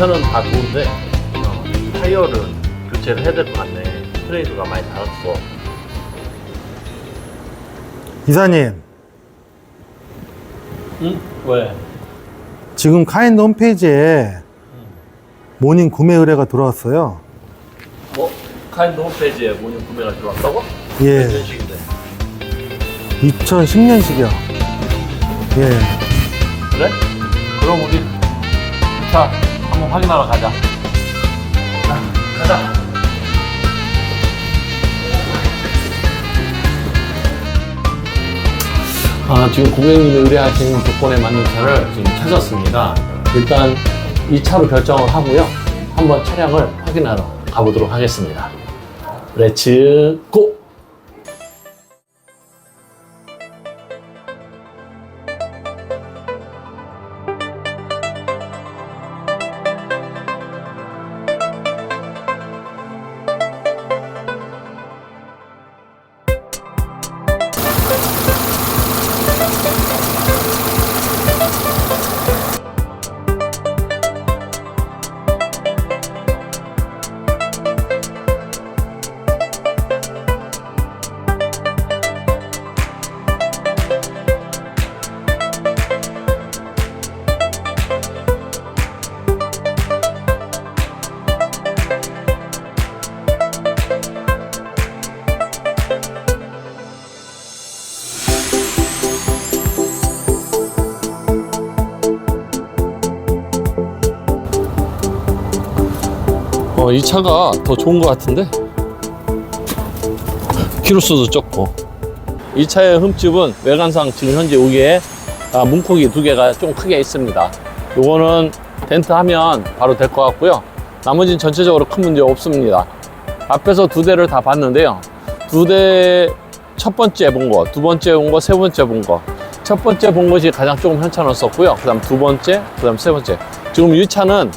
차는 다 좋은데 어, 타이어를 교체를 해야 될 것 같네. 트레이드가 많이 닳았어. 이사님, 응? 왜? 지금 카인드 홈페이지에 모닝 구매 의뢰가 들어왔어요. 뭐 카인드 홈페이지에 모닝 구매가 들어왔다고? 예. 몇 년식인데? 2010년식이요. 예. 그래? 그럼 우리 차 한번 확인하러 가자. 자, 가자. 아, 지금 고객님이 의뢰하신 조건에 맞는 차를 지금 찾았습니다. 일단 이 차로 결정을 하고요. 한번 차량을 확인하러 가보도록 하겠습니다. 렛츠 고! 어, 이 차가 더 좋은 것 같은데? 키로수도 적고. 이 차의 흠집은 외관상 지금 현재 여기에 아, 문콕이 두 개가 좀 크게 있습니다. 요거는 덴트 하면 바로 될 것 같고요. 나머지는 전체적으로 큰 문제 없습니다. 앞에서 두 대를 다 봤는데요. 두 대 첫 번째 본 거, 두 번째 본 거, 세 번째 본 거. 첫 번째 본 것이 가장 조금 현찮았었고요. 그 다음 두 번째, 그 다음 세 번째. 지금 이 차는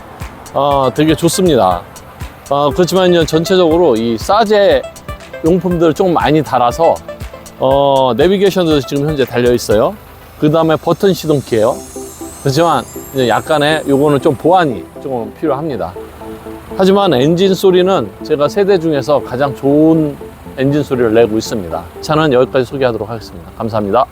어, 되게 좋습니다. 어, 그렇지만요, 전체적으로 이 싸제 용품들을 좀 많이 달아서, 어, 내비게이션도 지금 현재 달려 있어요. 그 다음에 버튼 시동키예요 그렇지만, 약간의 요거는 좀 보완이 조금 필요합니다. 하지만 엔진 소리는 제가 세대 중에서 가장 좋은 엔진 소리를 내고 있습니다. 차는 여기까지 소개하도록 하겠습니다. 감사합니다.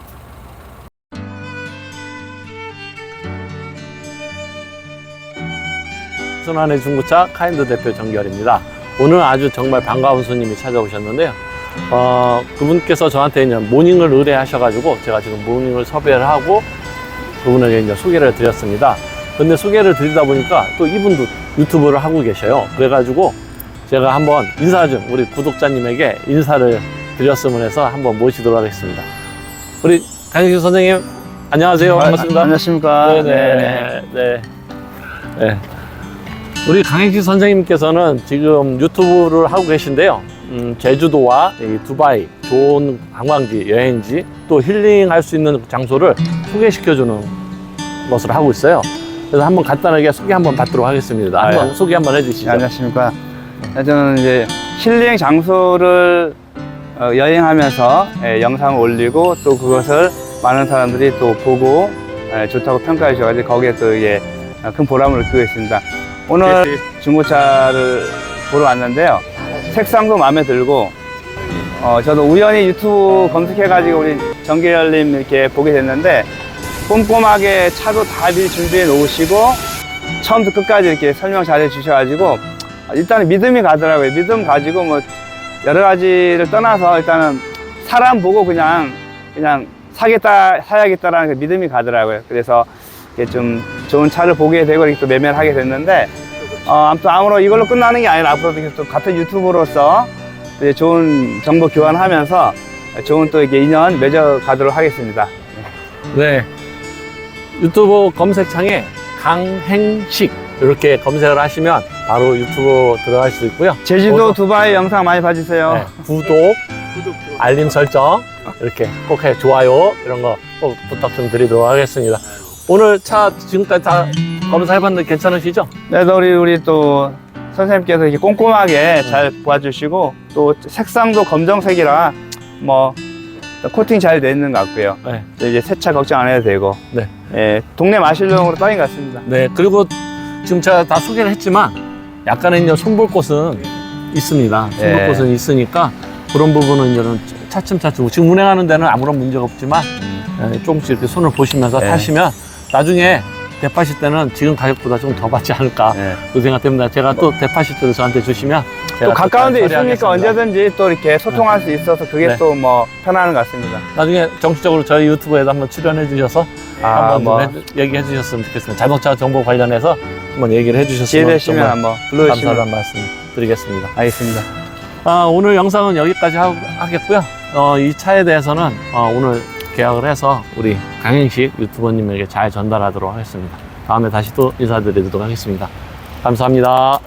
순환의 중고차 카인드 대표 정결입니다. 오늘 아주 정말 반가운 손님이 찾아오셨는데요. 어, 그분께서 저한테 이제 모닝을 의뢰하셔가지고 제가 지금 모닝을 섭외를 하고 그분에게 이제 소개를 드렸습니다. 근데 소개를 드리다 보니까 또 이분도 유튜브를 하고 계셔요. 그래가지고 제가 한번 인사 좀 우리 구독자님에게 인사를 드렸으면 해서 한번 모시도록 하겠습니다. 우리 강익수 선생님 안녕하세요. 반갑습니다. 아, 안녕하십니까. 네네. 네. 네. 우리 강행식 선생님께서는 지금 유튜브를 하고 계신데요. 음, 제주도와 이 두바이 좋은 관광지, 여행지, 또 힐링할 수 있는 장소를 소개시켜주는 것을 하고 있어요. 그래서 한번 간단하게 소개 한번 받도록 하겠습니다. 아, 한번 예. 소개 한번 네, 해주시죠. 안녕하십니까. 네, 저는 이제 힐링 장소를 어, 여행하면서 예, 영상을 올리고 또 그것을 많은 사람들이 또 보고 예, 좋다고 평가해 주셔가지고 거기에 또 이게 큰 보람을 느끼고 있습니다. 오늘 중고차를 보러 왔는데요. 색상도 마음에 들고 어, 저도 우연히 유튜브 검색해가지고 우리 정계열님 이렇게 보게 됐는데 꼼꼼하게 차도 다 미리 준비해 놓으시고 처음부터 끝까지 이렇게 설명 잘 해주셔가지고 일단은 믿음이 가더라고요. 믿음 가지고 뭐 여러 가지를 떠나서 일단은 사람 보고 그냥 그냥 사겠다 사야겠다라는 그 믿음이 가더라고요. 그래서 이렇게 좀 좋은 차를 보게 되고 이렇게 또 매매를 하게 됐는데 어, 아무튼 아무런 이걸로 끝나는 게 아니라 앞으로도 이렇게 또 같은 유튜브로서 이제 좋은 정보 교환하면서 좋은 또 이렇게 인연 맺어가도록 하겠습니다. 네. 유튜브 검색창에 강행식 이렇게 검색을 하시면 바로 유튜브 들어갈 수 있고요. 제주도 어서- 두바이 영상 많이 봐주세요. 네, 구독, 알림 설정 이렇게 꼭 해 좋아요 이런 거 꼭 부탁 좀 드리도록 하겠습니다. 오늘 차 지금까지 다 검사해봤는데 괜찮으시죠? 네, 또 우리 우리 또 선생님께서 이렇게 꼼꼼하게 잘 봐주시고 또 색상도 검정색이라 뭐 코팅 잘 돼 있는 것 같고요. 네. 또 이제 세차 걱정 안 해도 되고. 네. 예, 동네 마실용으로 딱인 것 같습니다. 네 그리고 지금 제가 다 소개를 했지만 약간의 손볼 곳은 있습니다. 손볼 예. 곳은 있으니까 그런 부분은 이제는 차츰차츰 지금 운행하는 데는 아무런 문제가 없지만 예, 조금씩 이렇게 손을 보시면서 예. 타시면 나중에 대파실 때는 지금 가격보다 좀 더 받지 않을까 예. 그 생각됩니다. 제가 또 대파실 때도 저한테 주시면 또 가까운 데잘 있으니까. 언제든지 또 이렇게 소통할 수 있어서 그게 네. 또 뭐 편안한 것 같습니다. 나중에 정식적으로 저희 유튜브에도 한번 출연해 주셔서 아, 한번 뭐. 좀 해주- 얘기해 주셨으면 좋겠습니다. 자동차 정보 관련해서 한번 얘기를 해 기회 주셨으면 되시면 정말 한번 불러주시면 감사하다는 말씀 드리겠습니다. 알겠습니다. 아, 오늘 영상은 여기까지 하, 하겠고요. 어, 이 차에 대해서는 어, 오늘 계약을 해서 우리 강행식 유튜버님에게 잘 전달하도록 하겠습니다. 다음에 다시 또 인사드리도록 하겠습니다. 감사합니다.